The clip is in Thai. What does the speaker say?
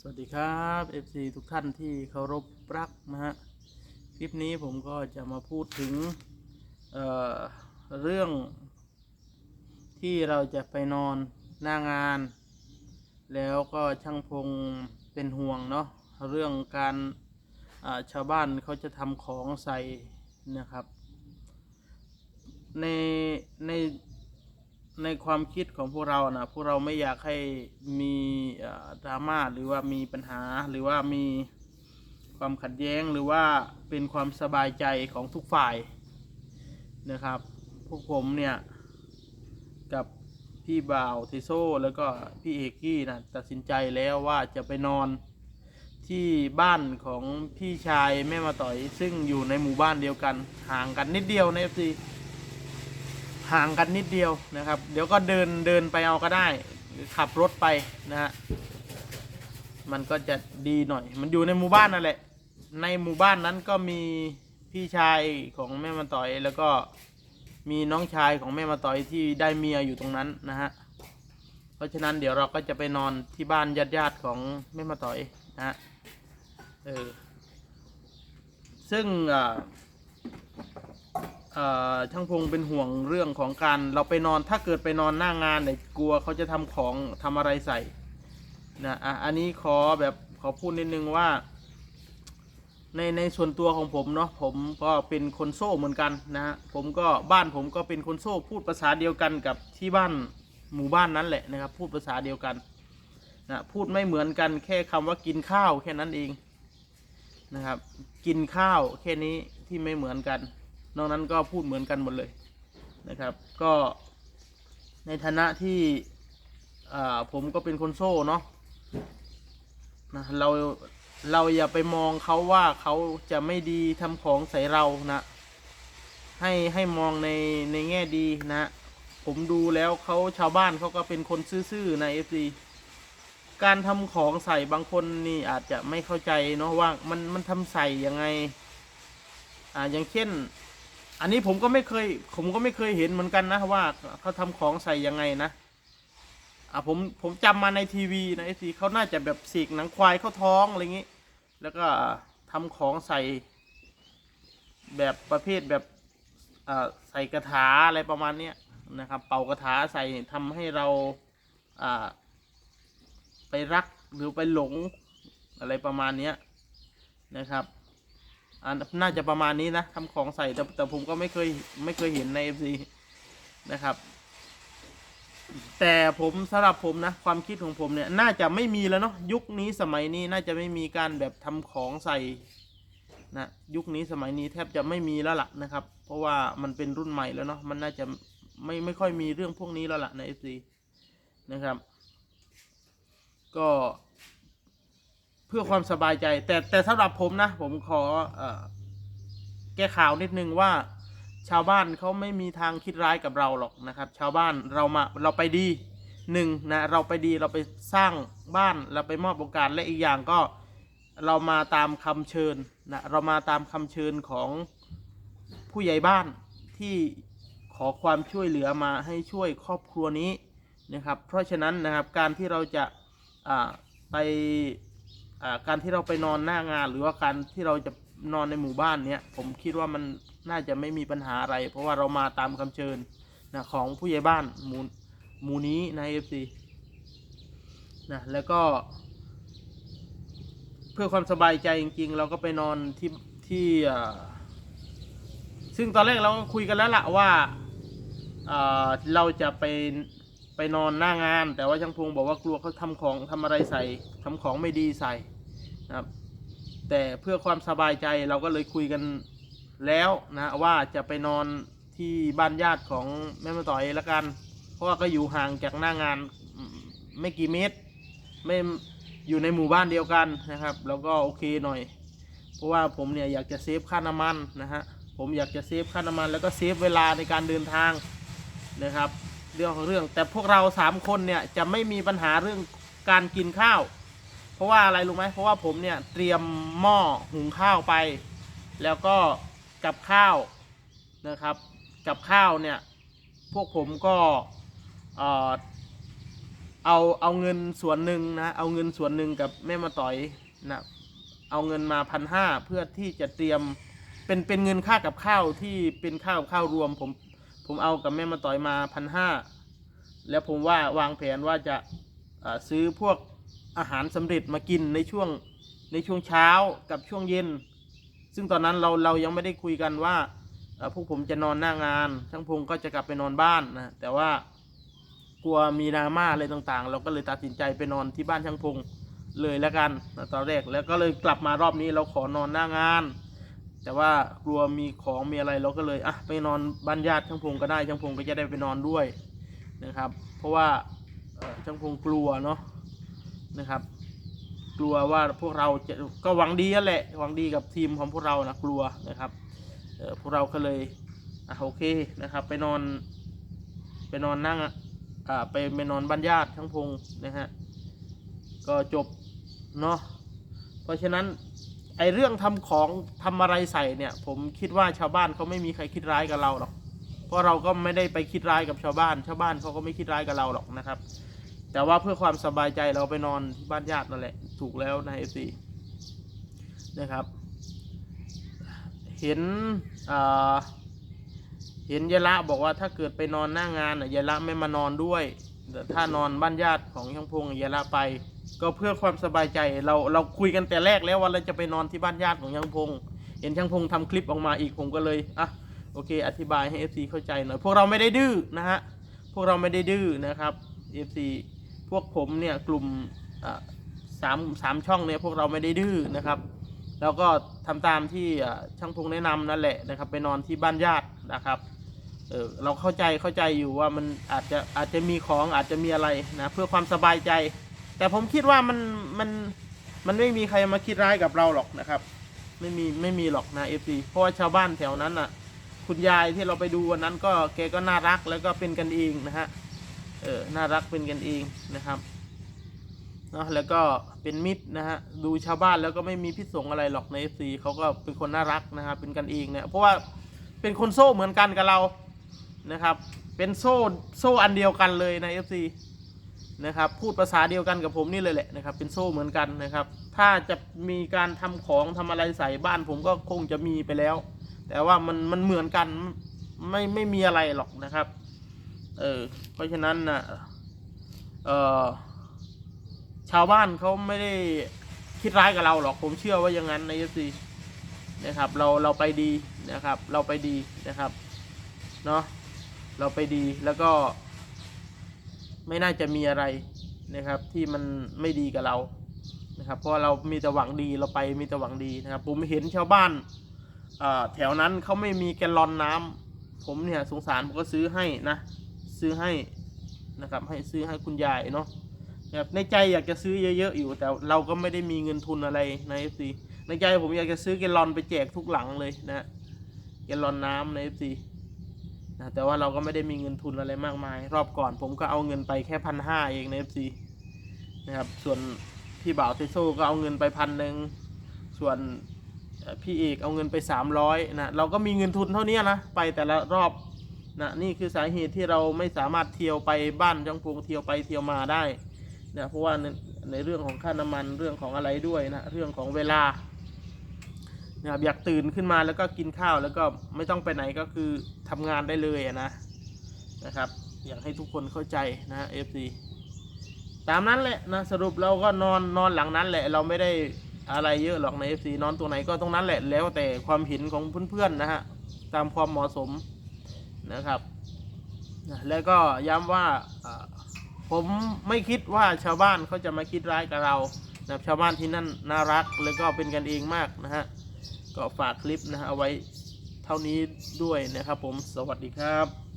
สวัสดีครับ FC ทุกท่านที่เคารพรักนะฮะ คลิปนี้ผมก็จะมาพูดถึงเเรื่องที่เราจะไปนอนหน้างาน แล้วก็ช่างพงเป็นห่วงเนาะเรื่องการาชาวบ้านเขาจะทำของใส่นะครับ ในใน ในความคิดของพวกเรานะพวกเราไม่อยากให้มีดราม่าหรือว่ามีปัญหาหรือว่ามีความขัดแย้งหรือว่าเป็นความสบายใจของทุกฝ่ายนะครับ พวกผมเนี่ย กับพี่บ่าวเทโซแล้วก็พี่เอกกี้นะตัดสินใจแล้วว่าจะไปนอนที่บ้านของพี่ชายแม่มาต่อย ซึ่งอยู่ในหมู่บ้านเดียวกันห่างกันนิดเดียวในเอฟซี ห่างกันนิดเดียวนะครับ เดี๋ยวก็เดินเดินไปเอาก็ได้ ขับรถไปนะฮะมันก็จะดีหน่อย มันอยู่ในหมู่บ้านนั่นแหละ ในหมู่บ้านนั้นก็มีพี่ชายของแม่มาต่อย แล้วก็มีน้องชายของแม่มาต่อยที่ได้เมียอยู่ตรงนั้นนะฮะเพราะฉะนั้นเดี๋ยวเราก็จะไปนอนที่บ้านญาติญาติๆของแม่มาต่อยนะฮะเออซึ่งอ่า ช่างพงเป็นห่วงเรื่องของการเราไปนอนถ้าเกิดไปนอนหน้างานเนี่ยกลัวเขาจะทำของทำอะไรใส่นะอะอันนี้ขอแบบขอพูดนิดนึงว่า ในในส่วนตัวของผมเนาะผมก็เป็นคนโซ่เหมือนกันนะฮะผมก็บ้านผมก็เป็นคนโซ่พูดภาษาเดียวกันกับที่บ้านหมู่บ้านนั้นแหละนะครับ พูดภาษาเดียวกันนะพูดไม่เหมือนกันแค่คำว่ากินข้าวแค่นั้นเองนะครับ กินข้าวแค่นี้ที่ไม่เหมือนกัน นอกนั้นก็พูดเหมือนกันหมดเลยนะครับ ก็ในฐานะที่ผมก็เป็นคนโซ่เนาะนะเราเราอย่าไปมองเขาว่าเขาจะไม่ดีทำของใส่เรานะให้ให้มองในในแง่ดีนะ ผมดูแล้วเขาชาวบ้านเขาก็เป็นคนซื่อๆในเอฟซีการทำของใส่บางคนนี่อาจจะไม่เข้าใจเนาะว่ามันมันทำใส่ยังไง อ่าอย่างเช่น อันนี้ผมก็ไม่เคย ผมก็ไม่เคยเห็นเหมือนกันนะว่าเขาทำของใส่ยังไงนะอ่าผมผมจำมาในทีวีนะเอซีเขาน่าจะแบบสีกหนังควายเข้าท้องอะไรอย่างงี้ แล้วก็ทำของใส่แบบประเภทแบบอ่าใส่กระถาอะไรประมาณเนี้ยนะครับ เป่ากระถาใส่ทำให้เราอ่าไปรักหรือไปหลงอะไรประมาณเนี้ยนะครับ อ่าน่าจะประมาณนี้นะทำของใส่แต่แต่ผมก็ไม่เคยไม่เคยเห็นในเอฟซีนะครับ แต่ผมสำหรับผมนะ ความคิดของผมเนี่ยน่าจะไม่มีแล้วเนาะยุคนี้สมัยนี้น่าจะไม่มีการแบบทำของใส่นะยุคนี้สมัยนี้แทบจะไม่มีแล้วล่ะนะครับ เพราะว่ามันเป็นรุ่นใหม่แล้วเนาะมันน่าจะไม่ไม่ค่อยมีเรื่องพวกนี้แล้วล่ะในเอฟซีนะครับ ก็ เพื่อความสบายใจ แต่แต่สำหรับผมนะ ผมขอเออแก้ข่าวนิดนึงว่า ชาวบ้านเขาไม่มีทางคิดร้ายกับเราหรอกนะครับ ชาวบ้านเรามาเราไปดีหนึ่งนะเราไปดีเราไปสร้างบ้านเราไปมอบโอกาสและอีกอย่างก็เรามาตามคำเชิญนะเรามาตามคำเชิญของผู้ใหญ่บ้านที่ขอความช่วยเหลือมาให้ช่วยครอบครัวนี้นะครับ เพราะฉะนั้นนะครับการที่เราจะไป การที่เราไปนอนหน้างาน หรือว่าการที่เราจะนอนในหมู่บ้านเนี้ยผมคิดว่ามันน่าจะไม่มีปัญหาอะไร เพราะว่าเรามาตามคำเชิญนะของผู้ใหญ่บ้านหมู่หมู่นี้ในเอฟซีนะแล้วก็ เพื่อความสบายใจจริง ๆ เราก็ไปนอนที่ที่อ่าซึ่งตอนแรกเราก็คุยกันแล้วล่ะว่าอ่าเราจะไป ไปนอนหน้างาน แต่ว่าช่างพงบอกว่ากลัวเขาทำของทำอะไรใส่ทำของไม่ดีใส่นะครับ แต่เพื่อความสบายใจเราก็เลยคุยกันแล้วนะว่าจะไปนอนที่บ้านญาติของแม่มาต่อยละกัน เพราะว่าก็อยู่ห่างจากหน้างานไม่กี่เมตร ไม่อยู่ในหมู่บ้านเดียวกันนะครับ แล้วก็โอเคหน่อย เพราะว่าผมเนี่ยอยากจะเซฟค่าน้ำมันนะฮะผมอยากจะเซฟค่าน้ำมันแล้วก็เซฟเวลาในการเดินทางนะครับ เรื่องของเรื่อง แต่พวกเราสามคนเนี่ยจะไม่มีปัญหาเรื่องการกินข้าว เพราะว่าอะไรรู้ไหมเพราะว่าผมเนี่ยเตรียมหม้อหุงข้าวไป แล้วก็กับข้าวนะครับ กับข้าวเนี่ยพวกผมก็เอ่อเอาเอาเงินส่วนหนึ่งนะเอาเงินส่วนหนึ่งกับแม่มาต่อยนะเอาเงินมาพันห้าเพื่อที่จะเตรียมเป็นเป็นเงินค่ากับข้าวที่เป็นข้าวข้าวรวมผม ผมเอากับแม่มาต่อยมาพันห้าแล้วผมว่าวางแผนว่าจะาซื้อพวกอาหารสำเร็จมากินในช่วงในช่วงเช้ากับช่วงเย็น ซึ่งตอนนั้นเราเรายังไม่ได้คุยกันว่าพวกผมจะนอนหน้างาน ช่างพงก็จะกลับไปนอนบ้านนะแต่ว่ากลัวมีดราม่าอะไรต่างๆ เราก็เลยตัดสินใจไปนอนที่บ้านช่างพงเลยแล้วกันตอนแรกแล้วก็เลยกลับมารอบนี้เราขอนอนหน้างาน แต่ว่ากลัวมีของมีอะไรเราก็เลยอะไปนอนบ้านญาติช่างพงก็ได้ช่างพงก็จะได้ไปนอนด้วยนะครับ เพราะว่าช่างพงกลัวเนาะนะครับ กลัวว่าพวกเราจะก็หวังดีนั่นแหละหวังดีกับทีมของพวกเรานะกลัวนะครับเออพวกเราก็เลยอะโอเคนะครับ ไปนอน ไปนอนนั่งอ่าไปไปนอนบ้านญาติทั้งพงนะฮะก็จบเนาะเพราะฉะนั้น ไอเรื่องทำของทำอะไรใส่เนี่ย ผมคิดว่าชาวบ้านเขาไม่มีใครคิดร้ายกับเราหรอก เพราะเราก็ไม่ได้ไปคิดร้ายกับชาวบ้าน ชาวบ้านเขาก็ไม่คิดร้ายกับเราหรอกนะครับ แต่ว่าเพื่อความสบายใจเราไปนอนที่บ้านญาตินั่นแหละ ถูกแล้วนะเอฟซีนะครับ เห็นเห็นยาละบอกว่าถ้าเกิดไปนอนหน้างานน่ะยาละไม่มานอนด้วย แต่ถ้านอนบ้านญาติของช่างพงยาละไป ก็เพื่อความสบายใจเราเราคุยกันแต่แรกแล้วว่าเราจะไปนอนที่บ้านญาติของช่างพงเห็นช่างพงทำคลิปออกมาอีกผมก็เลยอะโอเค อธิบายให้ FC เข้าใจหน่อยพวกเราไม่ได้ดื้อนะฮะพวกเราไม่ได้ดื้อนะครับ FC พวกผมเนี่ยกลุ่มสามสามช่องเนี่ยพวกเราไม่ได้ดื้อนะครับแล้วก็ทำตามที่ช่างพงแนะนำนั่นแหละนะครับ ไปนอนที่บ้านญาตินะครับเออเราเข้าใจเข้าใจอยู่ว่ามันอาจจะอาจจะมีของอาจจะมีอะไรนะเพื่อความสบายใจ แต่ผมคิดว่ามันมันมันไม่มีใครมาคิดร้ายกับเราหรอกนะครับ ไม่มีไม่มีหรอกนะเอฟซีเพราะว่าชาวบ้านแถวนั้นน่ะ คุณยายที่เราไปดูวันนั้นก็แกก็น่ารักแล้วก็เป็นกันเองนะฮะเออน่ารักเป็นกันเองนะครับเนาะแล้วก็เป็นมิตรนะฮะดูชาวบ้านแล้วก็ไม่มีพิษสงอะไรหรอกในเอฟซีเขาก็เป็นคนน่ารักนะครับเป็นกันเองเนี่ยเพราะว่าเป็นคนโซ่เหมือนกันกับเรานะครับ เป็นโซ่โซ่อันเดียวกันเลยในเอฟซี นะครับ พูดภาษาเดียวกันกับผมนี่เลยแหละนะครับ เป็นโซ่เหมือนกันนะครับ ถ้าจะมีการทำของทำอะไรใส่บ้านผมก็คงจะมีไปแล้ว แต่ว่ามันมันเหมือนกันไม่ไม่มีอะไรหรอกนะครับ เออเพราะฉะนั้นนะเออชาวบ้านเขาไม่ได้คิดร้ายกับเราหรอกผมเชื่อว่าอย่างนั้นในเอฟซีนะครับเราเราไปดีนะครับ เราไปดีนะครับเนาะเราไปดีแล้วก็ ไม่น่าจะมีอะไรนะครับ ที่มันไม่ดีกับเรานะครับ เพราะเรามีแต่หวังดีเราไปมีแต่หวังดีนะครับ ผมเห็นชาวบ้านแถวนั้นเขาไม่มีแกลลอนน้ำผมเนี่ยสงสารผมก็ซื้อให้นะ ซื้อให้นะครับ ให้ซื้อให้คุณยายเนาะแบบในใจอยากจะซื้อเยอะๆอยู่แต่เราก็ไม่ได้มีเงินทุนอะไรในเอฟซีในใจผมอยากจะซื้อแกลลอนไปแจกทุกหลังเลยนะแกลลอนน้ำในเอฟซี นะแต่ว่าเราก็ไม่ได้มีเงินทุนอะไรมากมาย รอบก่อนผมก็เอาเงินไปแค่พันห้าเองใน FC นะครับ ส่วนพี่บ่าวเทโซก็เอาเงินไปพันหนึ่งส่วนพี่เอกเอาเงินไปสามร้อยนะเราก็มีเงินทุนเท่านี้นะไปแต่ละรอบนะนี่คือสาเหตุที่เราไม่สามารถเที่ยวไปบ้านจังพงเที่ยวไปเที่ยวมาได้นะเพราะว่าในในเรื่องของค่าน้ำมันเรื่องของอะไรด้วยนะเรื่องของเวลา นะครับอยากตื่นขึ้นมาแล้วก็กินข้าวแล้วก็ไม่ต้องไปไหนก็คือทำงานได้เลยนะนะครับ อยากให้ทุกคนเข้าใจนะเอฟซีตามนั้นแหละนะสรุปเราก็นอนนอนหลังนั้นแหละ เราไม่ได้อะไรเยอะหรอกในเอฟซีนอนตรงไหนก็ตรงนั้นแหละแล้วแต่ความเห็นของเพื่อนๆนะฮะตามความเหมาะสมนะครับแล้วก็ย้ำว่าอ่าผมไม่คิดว่าชาวบ้านเขาจะมาคิดร้ายกับเรานะชาวบ้านที่นั่นน่ารักแล้วก็เป็นกันเองมากนะฮะ ก็ฝากคลิปนะฮะเอาไว้เท่านี้ด้วยนะครับผมสวัสดีครับ